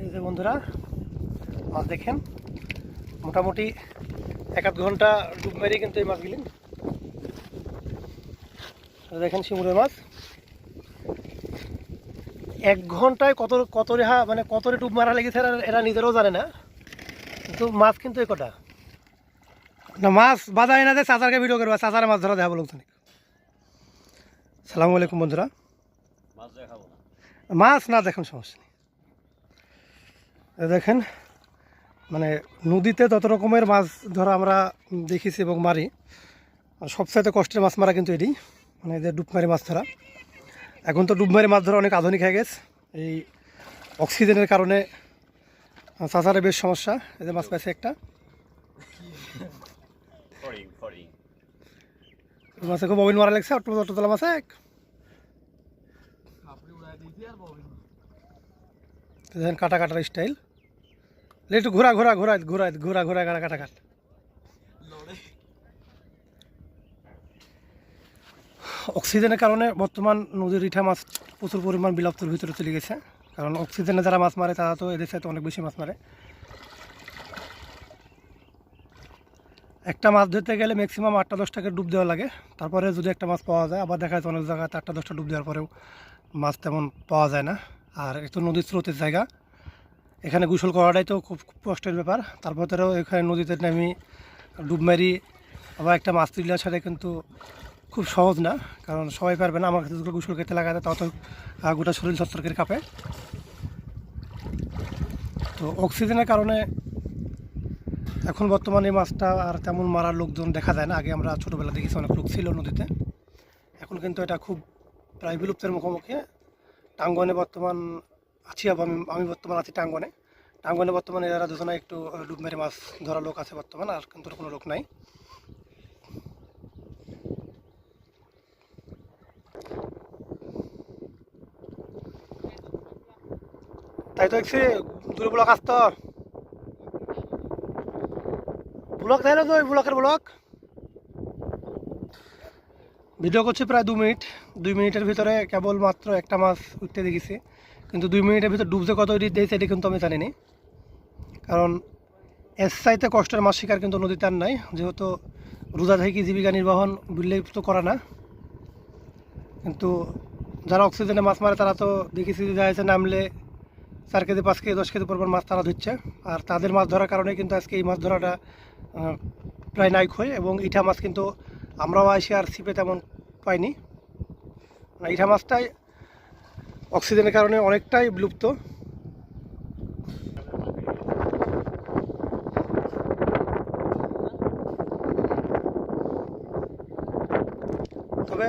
এই যে বন্ধুরা মাছ দেখেন। মোটামুটি এক আধ ঘণ্টা ডুব মেরে কিন্তু এই মাছগুলি। দেখেন শিমুরের মাছ। এক ঘন্টায় কত কত রেহা মানে কত রে ডুব মারা লেগেছে এরা- এরা নিজেরাও জানে না। কিন্তু মাছ কিন্তু এই কটা। না মাছ বাজায় না যে চাচারকে ভিডিও করবা চাচার মাছ ধরা দেখা বলুন সালামু আলাইকুম বন্ধুরা। মাছ দেখাবো না। মাছ না দেখুন সমস্যা নেই। দেখেন মানে নদীতে তত রকমের মাছ ধরা আমরা দেখেছি এবং মারি আর সবচাইতে কষ্টের মাছ মারা কিন্তু এটি মানে যে ডুবমারি মাছ ধরা। এখন তো ডুবমারি মাছ ধরা অনেক আধুনিক হয়ে গেছে। এই অক্সিজেনের কারণে চাচারে বেশ সমস্যা এই যে মাছ পাইছে একটা। মাছে খুব ববিন মারা লাগছে অটো অটো তোলা মাছ এক। দেখেন কাটা কাটার স্টাইল একটু ঘোরা ঘোরা ঘোরা ঘোরা ঘোরা ঘোরা কাটা কাটা, কাট। অক্সিজেনের কারণে বর্তমান নদীর ইঠা মাছ প্রচুর পরিমাণ বিলুপ্তর ভিতরে চলে গেছে। কারণ অক্সিজেনে যারা মাছ মারে, তারা তো এদের সাথে অনেক বেশি মাছ মারে। একটা মাছ ধরতে গেলে ম্যাক্সিমাম আটটা, দশটাকে ডুব দেওয়া লাগে। তারপরে যদি একটা মাছ পাওয়া যায়, আবার দেখা যায় অনেক জায়গায় আটটা, দশটা ডুব দেওয়ার পরেও মাছ তেমন পাওয়া যায় না। আর একটু নদীর স্রোতের জায়গা এখানে গোসল করাটাই তো খুব কষ্টের ব্যাপার। তারপরেও এখানে নদীতে নেমে ডুব মারি আবার একটা মাছ তুলে ছাড়ে কিন্তু খুব সহজ না, কারণ সবাই পারবে না আমার কাছে গোসল খেতে লাগাতে, তাও তো গোটা শরীর ছত্রকের কাপে। তো অক্সিজেনের কারণে এখন বর্তমানে মাছটা আর তেমন মারার লোকজন দেখা যায় না। আগে আমরা ছোটোবেলা দেখেছি অনেক লোক ছিল নদীতে। এখন কিন্তু এটা খুব প্রায় বিলুপ্তের মুখোমুখি। টাঙ্গনে বর্তমান আছি আমি আমি বর্তমান আছি টাঙ্গনে। টাঙ্গনে বর্তমানে এরা দুজনে একটু ডুব মেরে মাছ ধরা লোক আছে বর্তমান, আর কিন্তু কোনো লোক নাই। তাই তো দেখছি, দূরে ব্লক আসতো ব্লক তাই তো ওই ব্লকের ব্লক। ভিডিও করছি প্রায় দু মিনিট। দুই মিনিটের ভিতরে কেবল মাত্র একটা মাছ উঠতে দেখেছি। কিন্তু দুই মিনিটের ভিতরে ডুবছে কত দিয়েছে এটা কিন্তু আমি জানি না কারণ এর চাইতে কষ্টের মাছ শিকার কিন্তু নদীতে আর নাই। যেহেতু রোজা থেকে জীবিকা নির্বাহন বিল্লেই তো করা না। কিন্তু যারা অক্সিজেনে মাছ মারে তারা তো দেখেছি যে যাইছে নামলে চার কেজি, পাঁচ কেজি, দশ কেজি পরিমাণ মাছ তারা ধরছে। আর তাদের মাছ ধরার কারণে কিন্তু আজকে এই মাছ ধরাটা প্রায় নাইক হয় এবং ইঠা মাছ কিন্তু আমরাও আইসি আর ছিপে তেমন পাইনি। ইঠা মাছটাই অক্সিজেনের কারণে অনেকটাই বিলুপ্ত। তবে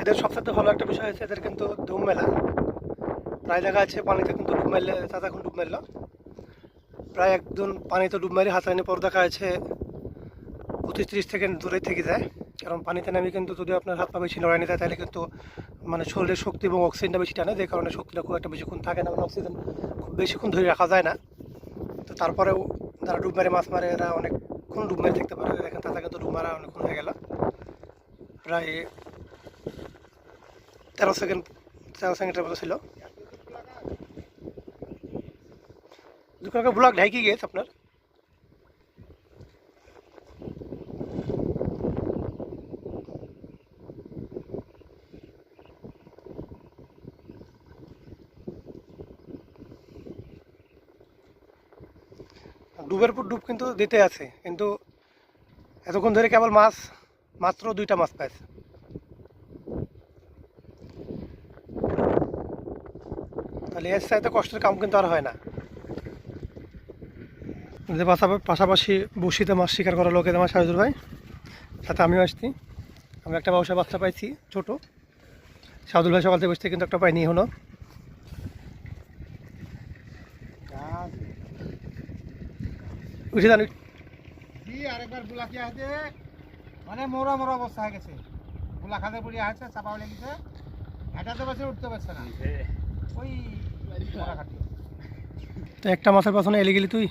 এদের সবচেয়ে ভালো একটা বিষয় হচ্ছে এদের কিন্তু ধুম মেলা। প্রায় দেখা যাচ্ছে পানিতে কিন্তু ডুব মারলে চাচা এখন ডুব মারল প্রায় একজন পানিতে ডুব মারি হাতানি পর দেখা যাচ্ছে পঁচিশ ত্রিশ সেকেন্ড দূরে থেকে যায়। কারণ পানিতে নামে কিন্তু যদি আপনার হাত পা বেশি লড়াই নিতে তাহলে কিন্তু মানে শরীরের শক্তি এবং অক্সিজেনটা বেশি টানে, যে কারণে শক্তিটা খুব একটা বেশিক্ষণ থাকে না মানে অক্সিজেন খুব বেশিক্ষণ ধরে রাখা যায় না। তো তারপরেও যারা ডুব মারে, মাছ মারে, এরা অনেকক্ষণ ডুব মেরে থাকতে পারে, দেখেন তাতে কিন্তু ডুব মারা অনেকক্ষণ হয়ে গেল। প্রায় তেরো সেকেন্ড তেরো সেকেন্ডের মতো ছিল। দুটো ব্লক ঢাকি গেছে আপনার। ডুবের পর ডুব কিন্তু দিতে আছে, কিন্তু এতক্ষণ ধরে কেবল মাছ, মাত্র দুইটা মাছ পাইছে। তাহলে এর সাথে কষ্টের কাম কিন্তু আর হয় না। যে পাশাপা- পাশাপাশি বসিতে মাছ শিকার করা লোকের আমার সাজুর ভাই, সাথে আমিও আসছি। আমি একটা ব্যবসা বাচ্চা পাইছি, ছোট। সাদুল ভাই সকাল থেকে বসতে কিন্তু একটা পাইনি হলো উঠে যান জি আরেকবার বুলা কি আছে মানে মোরা মোরা অবস্থা হয়ে গেছে। বুলা খাতে পড়ে আছে চাপা লেগেছে হেঁটাতে পারছে উঠতে পারছে না। ওই তো একটা মাছের পাশনে এলে গেলি তুই?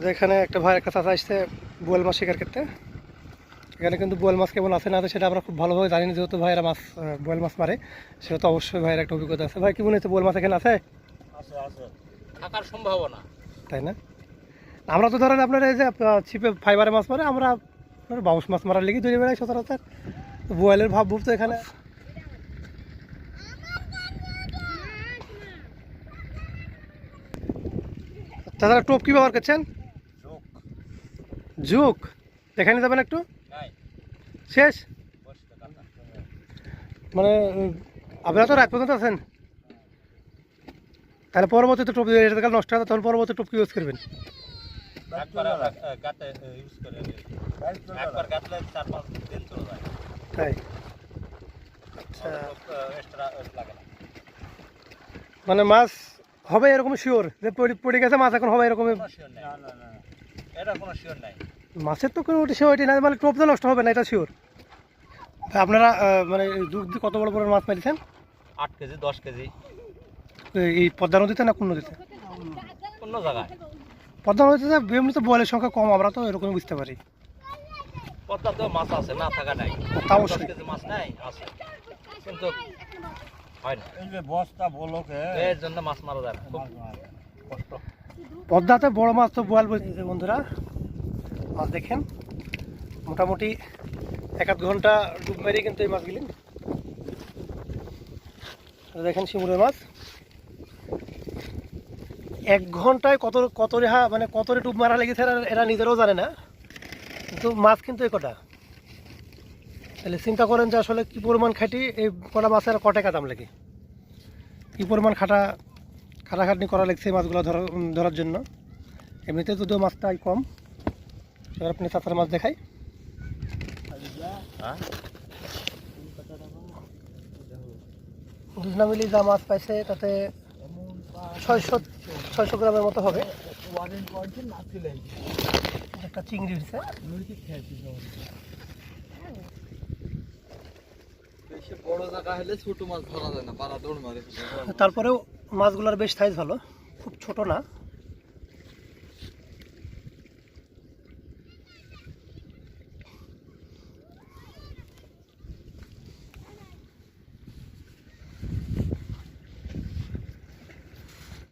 তো এখানে একটা ভাই একটা চাচা আসছে বোয়াল মাছ শিকার করতে। এখানে কিন্তু বোয়াল মাছ কেমন আছে না আছে সেটা আমরা খুব ভালোভাবে জানি না। যেহেতু ভাইয়েরা মাছ বোয়াল মাছ মারে সেটা তো অবশ্যই ভাইয়ের একটা অভিজ্ঞতা আছে। ভাই কি মনে হচ্ছে বোয়াল মাছ এখানে আছে? আছে আছে। থাকার সম্ভাবনা। তাই না? আমরা তো ধরেন আপনার এই যে ছিপে ফাইবারে মাছ মারে আমরা বাউস মাছ মারার লেগে ধরে বেড়াই সচরাচর। বোয়ালের ভাব ভুব তো এখানে। তাছাড়া টোপ কি ব্যবহার করছেন? ঝুঁক। দেখানি যাবেন একটু? শেষ? মানে আপনারা তো রাত পর্যন্ত আছেন। তাহলে পরবর্তীতে টোপ এটা কাল নষ্ট হয় তখন পরবর্তী টোপ ইউজ করবেন। তাই? আচ্ছা। না। মানে মাছ হবে এরকম শিওর যে পড়ে পড়ে গেছে মাছ এখন হবে এরকম শিওর না না শিওর নাই। মাছের তো কোনো শিওরিটি নাই মানে টোপ তো নষ্ট হবে না এটা শিওর আপনারা মানে কত বড় বড় মাছ মারিছেন আট কেজি দশ কেজি। এই- পদ্মা নদীতে না কোন নদীতে? অন্য জায়গায়। পদ্মা নদীতে এমনি তো বয়েলের সংখ্যা কম আমরা তো এরকমই বুঝতে পারি। পদ্মাতেও মাছ আছে না থাকা নাই। তা দশ অবশ্যই। মাছ নাই আছে। কিন্তু হয় না। এই যে বস্তা বলকে এর জন্য মাছ মারা যায় না খুব কষ্ট। পদ্মাতে বড় মাছ তো বোয়াল বলছে বন্ধুরা। মাছ দেখেন মোটামুটি এক আধ ঘণ্টা ডুব মেরে কিন্তু এই মাছগুলি। দেখেন শিমুরের মাছ। এক ঘন্টায় কত কত রেহা মানে কত রে ডুব মারা লেগেছে এরা- এরা নিজেরাও জানে না। কিন্তু মাছ কিন্তু এই কটা। তাহলে চিন্তা করেন যে আসলে কী পরিমাণ খাটি এই কটা মাছের ক টাকা দাম লাগে? কী পরিমাণ খাটা খাটাখাটনি করা লাগছে এই মাছগুলো ধরার ধরার জন্য? এমনিতে যদিও মাছটাই কম। এবার আপনি চাচার মাছ দেখাই। হ্যাঁ? দুজনা মিলি যা মাছ পাইছে তাতে ছয়শো ছয়শো গ্রামের মতো হবে। একটা চিংড়ি হয়েছে। বেশি বড় জায়গা হলে ছোট মাছ ধরা যায় না পাড়া দৌড় মারে তারপরেও মাছগুলোর বেশ সাইজ ভালো। খুব ছোট না।